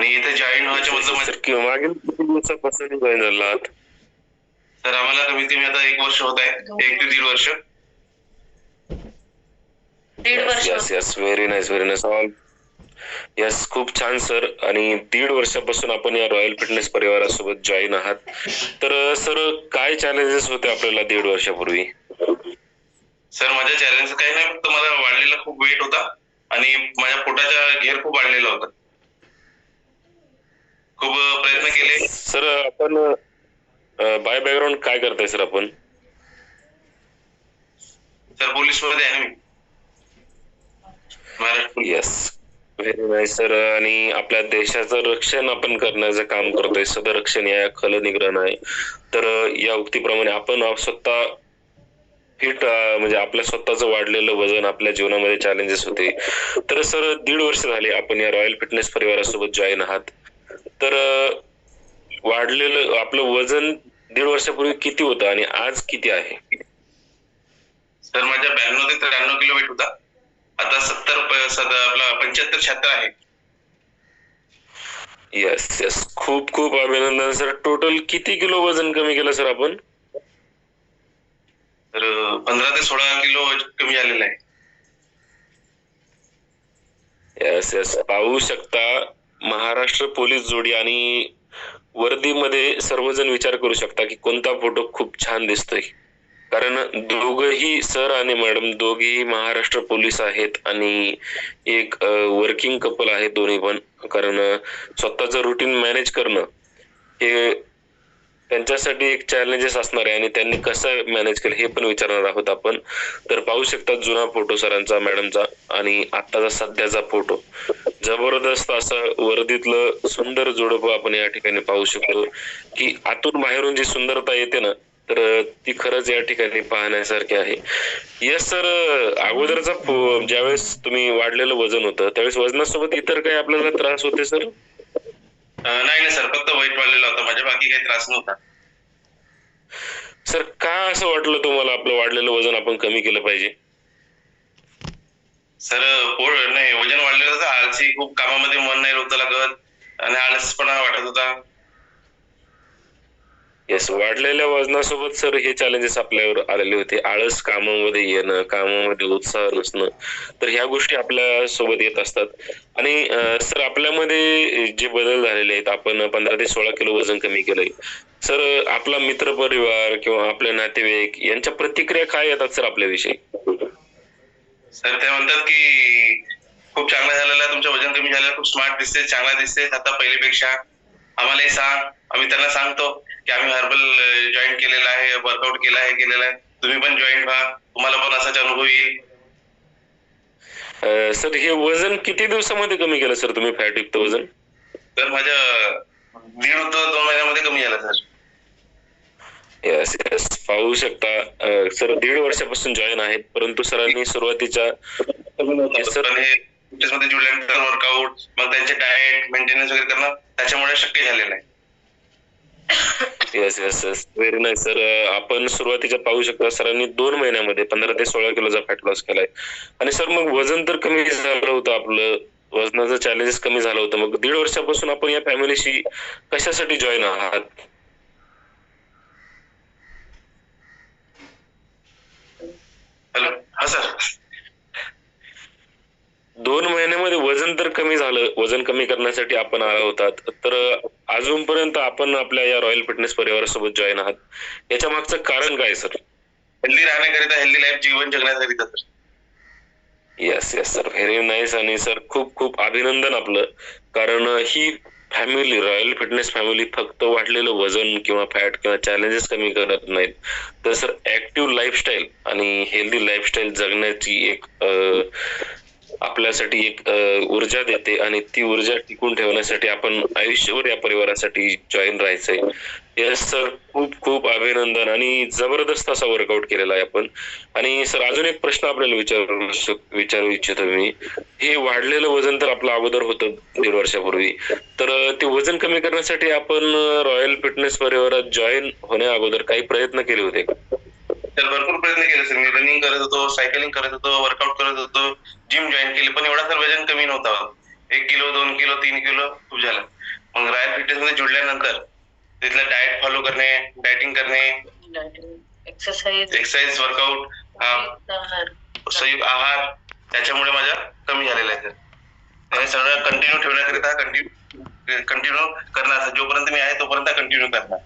आणि इथे जॉईन व्हायच्या किंवा मागील किती दिवसापासून जॉईन झाला आहात. सर आम्हाला कमीत कमी आता एक वर्ष होत आहे. एक ते दीड वर्ष. दीड वर्ष. Yes yes very nice very nice all yes खूप छान सर. आणि दीड वर्षापासून आपण या रॉयल फिटनेस परिवारासोबत जॉईन आहात. तर सर काय चॅलेंजेस होते आपल्याला दीड वर्षापूर्वी? सर माझ्या चॅलेंज काही नाही. फक्त मला वाढलेला खूप वेट होता. आणि माझ्या पोटाचा घेर खूप वाढलेला होता. खूप प्रयत्न केले. सर आपण बाय बॅकग्राऊंड काय करताय सर आपण? सर पोलीसमध्ये आहे मी. Yes very nice sir. आणि आपल्या देशाचं रक्षण आपण करण्याचं काम करतोय. सदरक्षण या खलनिग्रहण आहे. तर या उक्तीप्रमाणे आपण स्वतः फिट म्हणजे आपल्या स्वतःचं वाढलेलं वजन आपल्या जीवनामध्ये चॅलेंजेस होते. तर सर दीड वर्ष झाले आपण या रॉयल फिटनेस परिवारासोबत जॉईन आहात. तर वाढलेलं आपलं वजन दीड वर्षापूर्वी किती होतं आणि आज किती आहे? सर माझ्या ब्याण्णव ते त्र्याण्णव किलो वेट होता. आता सत्तर आपला पंच्याहत्तर शहात्तर आहे. येस येस खूप खूप अभिनंदन सर. टोटल किती किलो वजन कमी केलं सर आपण? तर पंधरा ते सोळा किलो कमी झालेला आहे. येस येस पाहू शकता महाराष्ट्र पोलीस जोडी आणि वर्दीमध्ये सर्वजण विचार करू शकता की कोणता फोटो खूप छान दिसतोय. कारण दोघही सर आणि मॅडम दोघेही महाराष्ट्र पोलीस आहेत आणि एक वर्किंग कपल आहे दोन्ही पण. कारण स्वतःचं रुटीन मॅनेज करणं हे त्यांच्यासाठी एक चॅलेंजेस असणार आहे आणि त्यांनी कसं मॅनेज केलं हे पण विचारणार आहोत आपण. तर पाहू शकता जुना फोटो सरांचा मॅडमचा आणि आत्ताचा सध्याचा फोटो जबरदस्त असं वर्दीतलं सुंदर जोडप आपण या ठिकाणी पाहू शकतो. की आतून बाहेरून जी सुंदरता येते ना तर ती खरंच या ठिकाणी पाहण्यासारखी आहे. यस सर अगोदरचा ज्यावेळेस तुम्ही वाढलेलं वजन होतं त्यावेळेस वजनासोबत इतर काही आपल्याला त्रास होते सर नाही नाही सर. फक्त वेट वाढलेला होता. माझ्या बाकी काही त्रास नव्हता. सर का असं वाटलं तुम्हाला आपलं वाढलेलं वजन आपण कमी केलं पाहिजे? सर पोळ नाही वजन वाढलेलं होतं. आळशी खूप कामामध्ये मन नाही होतं लागत. आणि आळसपणा वाटत होता. येस वाढलेल्या वजनासोबत सर हे चॅलेंजेस आपल्यावर आलेले होते. आळस कामामध्ये येणं कामामध्ये उत्साह नसणं तर ह्या गोष्टी आपल्यासोबत येत असतात. आणि सर आपल्यामध्ये जे बदल झालेले आहेत आपण पंधरा ते सोळा किलो वजन कमी केलंय. सर आपला मित्र परिवार किंवा आपले नातेवाईक यांच्या प्रतिक्रिया काय येतात सर आपल्याविषयी? सर ते म्हणतात की खूप चांगला झालेला तुमचं वजन कमी झालं खूप स्मार्ट दिसते चांगला दिसते आता पहिलेपेक्षा. आम्हालाही सांग. आम्ही त्यांना सांगतो की आम्ही हर्बल जॉईन केलेला आहे वर्कआउट केला आहे केलेला आहे. तुम्ही पण जॉईन व्हा. तुम्हाला पण असाच अनुभव येईल. सर हे वजन किती दिवसामध्ये कमी केलं सर तुम्ही फॅट युक्त वजन? तर माझं दीड होतं दोन महिन्यामध्ये कमी झालं सर. येस येस पाहू शकता. सर दीड वर्षापासून जॉईन आहेत परंतु सरांनी सुरुवातीच्या मध्ये वर्कआउट मग त्यांचे डाएट मेंटेनन्स वगैरे करणं त्याच्यामुळे शक्य झालेलं आहे. Yes yes yes very nice sir आपण सुरुवातीच्या पाहू शकता सरांनी दोन महिन्यामध्ये पंधरा ते सोळा किलोचा फॅट लॉस केलाय. आणि सर मग वजन तर कमी झालं होतं आपलं. वजनाचं चॅलेंजेस कमी झालं होतं. मग दीड वर्षापासून आपण या फॅमिलीशी कशासाठी जॉईन आहात हॅलो हा सर दोन महिन्यामध्ये वजन तर कमी झालं वजन कमी करण्यासाठी आपण आला होतात. तर अजूनपर्यंत आपण आपल्या या रॉयल फिटनेस परिवारासोबत जॉईन आहात. याच्या मागचं कारण काय सर हेल्दी राहण्याकरिता हेल्दी लाईफ जीवन जगण्याकरिता sir yes yes sir very nice आणि सर खूप खूप अभिनंदन आपलं. कारण ही फॅमिली रॉयल फिटनेस फॅमिली फक्त वाढलेलं वजन किंवा फॅट किंवा चॅलेंजेस कमी करत नाहीत. तर सर ऍक्टिव्ह लाईफस्टाईल आणि हेल्दी लाईफस्टाईल जगण्याची एक आपल्यासाठी एक ऊर्जा देते आणि ती ऊर्जा टिकून ठेवण्यासाठी आपण आयुष्यभर या परिवारासाठी जॉईन राहायचंय. येस सर खूप खूप अभिनंदन आणि जबरदस्त असा वर्कआउट केलेला आहे आपण. आणि सर अजून एक प्रश्न आपल्याला विचारू विचारू इच्छितो मी. हे वाढलेलं वजन तर आपलं अगोदर होतं दीड वर्षापूर्वी. तर ते वजन कमी करण्यासाठी आपण रॉयल फिटनेस परिवारात जॉईन होण्या अगोदर काही प्रयत्न केले होते का? तर भरपूर प्रयत्न केले सर मी रनिंग करत होतो सायकलिंग करत होतो वर्कआउट करत होतो जिम जॉईन केली पण एवढा तर वजन कमी नव्हता. एक किलो दोन किलो तीन किलो खूप झालं. मग रॉयल फिटनेस मध्ये जुळल्यानंतर तिथलं डाएट फॉलो करणे डायटिंग करणे एक्सरसाइज एक्सरसाइज वर्कआउट संयुक्त आहार त्याच्यामुळे माझ्या कमी झालेला आहे सर सगळं कंटिन्यू ठेवण्याकरिता कंटिन्यू कंटिन्यू करणार जोपर्यंत मी आहे तोपर्यंत कंटिन्यू करणार.